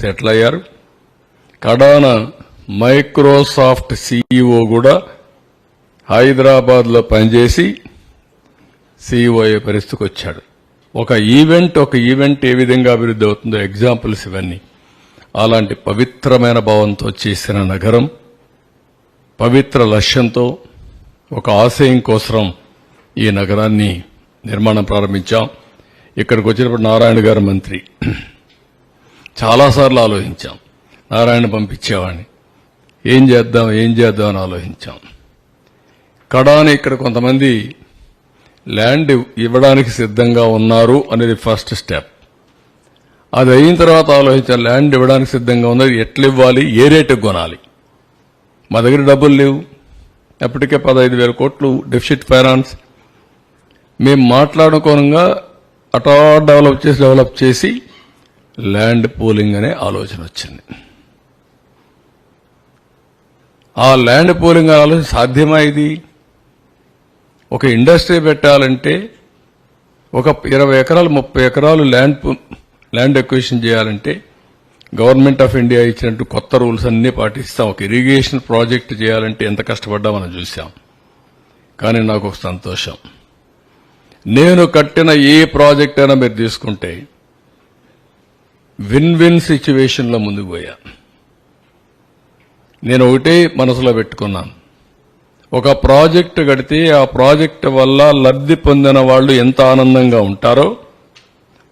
Settle అయ్యారు కడాన Microsoft CEO కూడా హైదరాబాద్లో పనిచేసి సీఈఓ అయ్యే పరిస్థితికి వచ్చాడు. ఒక ఈవెంట్ ఒక ఈవెంట్ ఏ విధంగా అభివృద్ధి అవుతుందో ఎగ్జాంపుల్స్ ఇవన్నీ. అలాంటి పవిత్రమైన భావంతో చేసిన నగరం పవిత్ర లక్ష్యంతో ఒక ఆశయం కోసం ఈ నగరాన్ని నిర్మాణం ప్రారంభించాం. ఇక్కడికి వచ్చినప్పుడు నారాయణ గారు మంత్రి. చాలాసార్లు ఆలోచించాం. నారాయణ పంపించేవాడిని. ఏం చేద్దాం ఏం చేద్దాం అని ఆలోచించాం. కడాని ఇక్కడ కొంతమంది ల్యాండ్ ఇవ్వడానికి సిద్ధంగా ఉన్నారు అనేది ఫస్ట్ స్టెప్. అది అయిన తర్వాత ఆలోచించాం ల్యాండ్ ఇవ్వడానికి సిద్ధంగా ఉన్నది ఎట్లా ఇవ్వాలి ఏ రేటుకు కొనాలి? మా దగ్గర డబ్బులు లేవు. ఎప్పటికే పదహైదు వేల కోట్లు డెఫిసిట్ ఫైనాన్స్. మేము మాట్లాడుకోనంగా అటా డెవలప్ చేసి డెవలప్ చేసి ల్యాండ్ పూలింగ్ అనే ఆలోచన వచ్చింది. ఆ ల్యాండ్ పూలింగ్ ఆలోచన సాధ్యమా ఇది? ఒక ఇండస్ట్రీ పెట్టాలంటే ఒక ఇరవై ఎకరాలు ముప్పై ఎకరాలు ల్యాండ్ ల్యాండ్ ఎక్వేషన్ చేయాలంటే గవర్నమెంట్ ఆఫ్ ఇండియా ఇచ్చినట్టు కొత్త రూల్స్ అన్నీ పాటిస్తాం. ఒక ఇరిగేషన్ ప్రాజెక్ట్ చేయాలంటే ఎంత కష్టపడ్డా మనం చూసాం కానీ నాకు ఒక సంతోషం. నేను కట్టిన ఏ ప్రాజెక్ట్ అయినా మీరు తీసుకుంటే విన్ విన్ సిచ్యువేషన్లో ముందుకు పోయా. నేను ఒకటే మనసులో పెట్టుకున్నాను ఒక ప్రాజెక్ట్ కడితే ఆ ప్రాజెక్ట్ వల్ల లబ్ధి పొందిన వాళ్ళు ఎంత ఆనందంగా ఉంటారో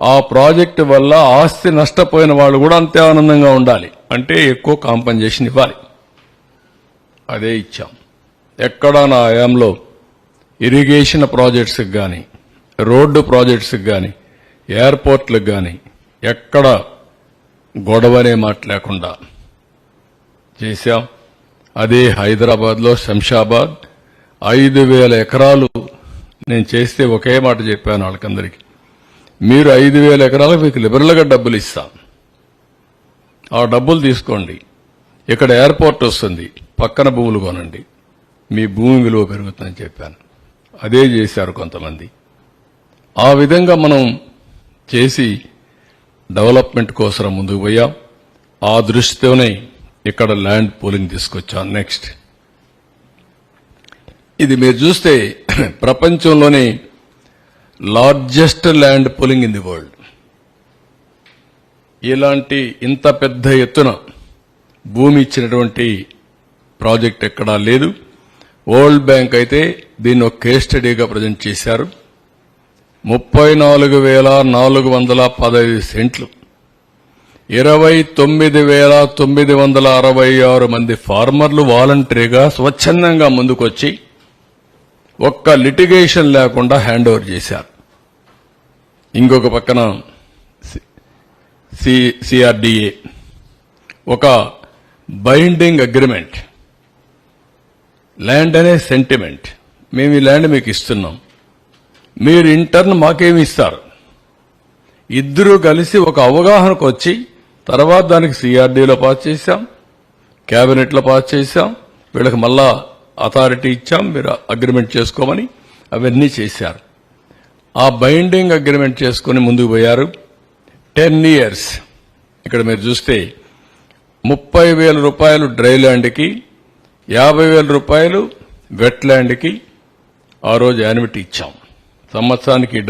ఆ ప్రాజెక్ట్ వల్ల ఆస్తి నష్టపోయిన వాళ్ళు కూడా అంతే ఆనందంగా ఉండాలి. అంటే ఎక్కువ కాంపన్సేషన్ ఇవ్వాలి. అదే ఇచ్చాం. ఎక్కడ నా ఆయాంలో ఇరిగేషన్ ప్రాజెక్ట్స్కి కానీ రోడ్డు ప్రాజెక్ట్స్కి కానీ ఎయిర్పోర్ట్లకు కానీ ఎక్కడ గొడవనే మాట లేకుండా చేశాం. అదే హైదరాబాద్లో శంషాబాద్. ఐదు వేల ఎకరాలు నేను చేస్తే ఒకే మాట చెప్పాను వాళ్ళకందరికీ. మీరు ఐదు వేల ఎకరాలకు మీకు లిబరల్గా డబ్బులు ఇస్తాం. ఆ డబ్బులు తీసుకోండి. ఇక్కడ ఎయిర్పోర్ట్ వస్తుంది. పక్కన భూములు కొనండి. మీ భూమి విలువ పెరుగుతుందని చెప్పాను. అదే చేశారు కొంతమంది. ఆ విధంగా మనం చేసి డెవలప్మెంట్ కోసం ముందుకు పోయాం. ఆ దృష్టితోనే ఇక్కడ ల్యాండ్ పూలింగ్ తీసుకొచ్చాం. నెక్స్ట్. ఇది మీరు చూస్తే ప్రపంచంలోనే largest land pooling in the world. ఇలాంటి ఇంత పెద్ద ఎత్తున భూమి ఇచ్చినటువంటి ప్రాజెక్ట్ ఎక్కడా లేదు. వరల్డ్ బ్యాంక్ అయితే దీన్ని ఒక కేస్ స్టడీగా ప్రజెంట్ చేశారు. ముప్పై నాలుగు వేల నాలుగు వందల పదహైదు సెంట్లు. ఇరవై తొమ్మిది వేల తొమ్మిది వందల అరవై ఆరు మంది ఫార్మర్లు వాలంటరీగా స్వచ్ఛందంగా ముందుకొచ్చి ఒక్క లిటిగేషన్ లేకుండా హ్యాండ్ ఓవర్ చేశారు. ఇంకొక పక్కన సిఆర్డిఏ. ఒక బైండింగ్ అగ్రిమెంట్. ల్యాండ్ అనే సెంటిమెంట్. మేము ఈ ల్యాండ్ మీకు ఇస్తున్నాం. మీరు ఇంటర్న్ మాకేమి ఇస్తారు? ఇద్దరూ కలిసి ఒక అవగాహనకు వచ్చి తర్వాత దానికి సిఆర్డీలో పాస్ చేశాం క్యాబినెట్లో పాస్ చేశాం వీళ్ళకి మళ్ళా అథారిటీ ఇచ్చాం మీరు అగ్రిమెంట్ చేసుకోమని అవన్నీ చేశారు. ఆ బైండింగ్ అగ్రిమెంట్ చేసుకుని ముందుకు పోయారు. Ten years. ఇక్కడ మీరు చూస్తే ముప్పై వేల రూపాయలు డ్రై ల్యాండ్కి యాభై వేల రూపాయలు వెట్ ల్యాండ్కి ఆ రోజు యానిమిటీ ఇచ్చాం. సంవత్సరానికి డెబ్బై